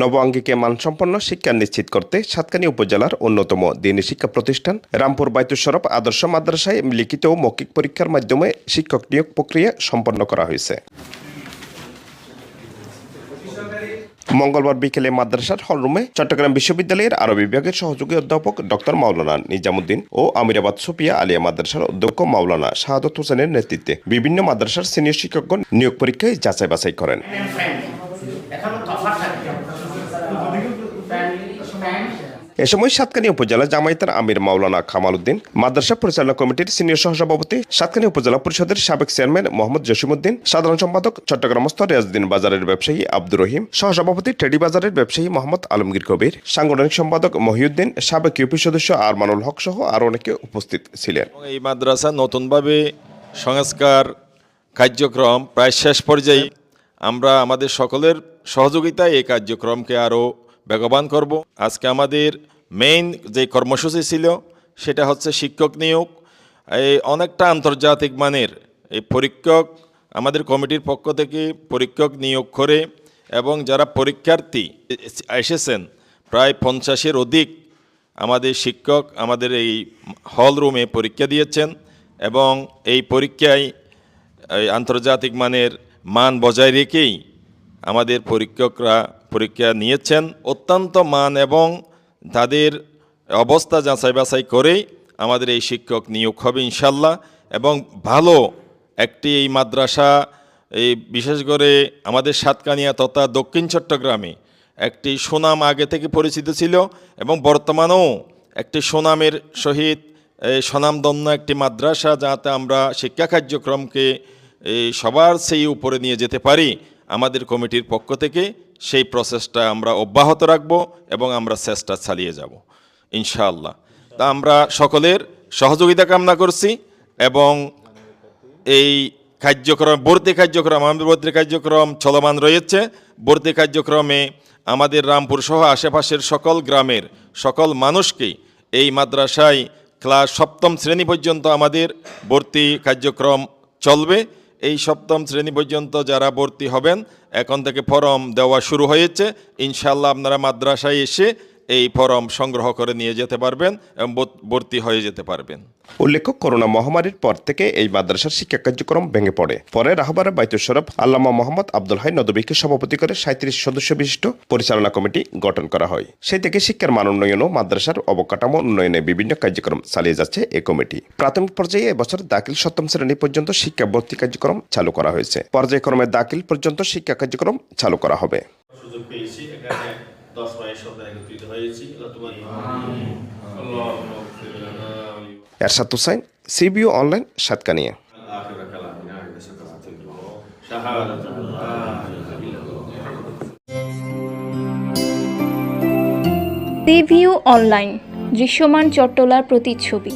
নব আঙ্গিকে মানসম্পন্ন শিক্ষা নিশ্চিত করতে সাতকানী উপজেলার অন্যতম দিনী শিক্ষা প্রতিষ্ঠান। রামপুর বাইতুসরফ আদর্শ মাদ্রাসায় লিখিত ও মৌখিক পরীক্ষার মাধ্যমে শিক্ষক নিয়োগ প্রক্রিয়া সম্পন্ন করা হয়েছে। মঙ্গলবার বিকেলে মাদ্রাসার হলরুমে চট্টগ্রাম বিশ্ববিদ্যালয়ের আরবি বিভাগের সহযোগী অধ্যাপক ডক্টর মাওলানা নিজামুদ্দিন ও আমিরাবাদ সুপিয়া আলিয়া মাদ্রাসার অধ্যক্ষ মাওলানা শাহাদত হোসেনের নেতৃত্বে বিভিন্ন মাদ্রাসার সিনিয়র শিক্ষকগণ নিয়োগ পরীক্ষায় যাচাই বাছাই করেন। এখনও এ সময় সাতকানী উপজেলা জামায়াতের আমির মাওলানা কামাল উদ্দিন মাদ্রাসা পরিচালনা কমিটির সিনিয়র সহসভাপতি সাতকানী উপজেলা পরিষদের সাবেক চেয়ারম্যান মোহাম্মদ জসিমুদ্দিন সাধারণ সম্পাদক চট্টগ্রামস্থ রিয়াজউদ্দিন বাজারের ব্যবসায়ী আব্দুর রহিম সহসভাপতি টেডি বাজারের ব্যবসায়ী মোহাম্মদ আলমগীর কবির সাংগঠনিক সম্পাদক মহিউদ্দিন সাবেক ইউপি সদস্য আরমানুল হক সহ আরও অনেকে উপস্থিত ছিলেন। এই মাদ্রাসা নতুনভাবে সংস্কার কার্যক্রম প্রায় শেষ পর্যায়ে আমরা আমাদের সকলের সহযোগিতায় এই কার্যক্রমকে আরও বেগবান করব। আজকে আমাদের মেইন যে কর্মসূচি ছিল, সেটা হচ্ছে শিক্ষক নিয়োগ। এই অনেকটা আন্তর্জাতিক মানের এই পরীক্ষক আমাদের কমিটির পক্ষ থেকে পরীক্ষক নিয়োগ করে এবং যারা পরীক্ষার্থী এসেছেন, প্রায় পঞ্চাশের অধিক আমাদের শিক্ষক আমাদের এই হল রুমে পরীক্ষা দিয়েছেন এবং এই পরীক্ষায় আন্তর্জাতিক মানের মান বজায় রেখেই আমাদের পরীক্ষকরা পরীক্ষা নিয়েছেন। অত্যন্ত মান এবং তাদের অবস্থা যাচাই বাছাই করেই আমাদের এই শিক্ষক নিয়োগ হবে ইনশাল্লাহ এবং ভালো একটি এই মাদ্রাসা, এই বিশেষ করে আমাদের সাতকানিয়া তথা দক্ষিণ চট্টগ্রামে একটি সুনাম আগে থেকে পরিচিত ছিল এবং বর্তমানেও একটি সুনামের সহিত এই স্বনামধন্য একটি মাদ্রাসা যাতে আমরা শিক্ষা কার্যক্রমকে এই সবার সেই উপরে নিয়ে যেতে পারি, আমাদের কমিটির পক্ষ থেকে সেই প্রসেসটা আমরা অব্যাহত রাখব এবং আমরা চেষ্টা চালিয়ে যাব, ইনশাআল্লাহ। তা আমরা সকলের সহযোগিতা কামনা করছি এবং এই কার্যক্রম, ভর্তি কার্যক্রম আমাদের ভর্তি কার্যক্রম চলমান রয়েছে। ভর্তি কার্যক্রমে আমাদের রামপুর সহ আশেপাশের সকল গ্রামের সকল মানুষকে এই মাদ্রাসায় ক্লাস সপ্তম শ্রেণি পর্যন্ত আমাদের ভর্তি কার্যক্রম চলবে। এই সপ্তম শ্রেণি পর্যন্ত যারা ভর্তি হবেন, এখন থেকে ফরম দেওয়া শুরু হয়েছে। ইনশাল্লাহ আপনারা মাদ্রাসায় এসে এই ফরম সংগ্রহ করে নিয়ে যেতে পারবেন এবং ভর্তি হয়ে যেতে পারবেন। উল্লেখ্য করোনা মহামারীর পর থেকে এই মাদ্রাসার শিক্ষা কার্যক্রম ভেঙে পড়ে। পরে রাহবারে বাইতুসরফ আল্লামা মোহাম্মদ আব্দুল হাই নদবীকে সভাপতি করে সাঁত্রিশ সদস্য বিশিষ্ট পরিচালনা কমিটি গঠন করা হয়। সেই থেকে শিক্ষার মান উন্নয়ন ও মাদ্রাসার অবকাঠামো উন্নয়নে বিভিন্ন কার্যক্রম চালিয়ে যাচ্ছে এই কমিটি। প্রাথমিক পর্যায়ে এবছর দাখিল সপ্তম শ্রেণি পর্যন্ত শিক্ষা ভর্তি কার্যক্রম চালু করা হয়েছে। পর্যায়ক্রমে দাখিল পর্যন্ত শিক্ষা কার্যক্রম চালু করা হবে। সুযোগ পেয়েছি এখানে দশ মায়ের সন্তান একত্রিত হয়েছি। Ershad সিবিও online Satkania. Sea view online দৃশ্যমান চট্টলার প্রতিচ্ছবি।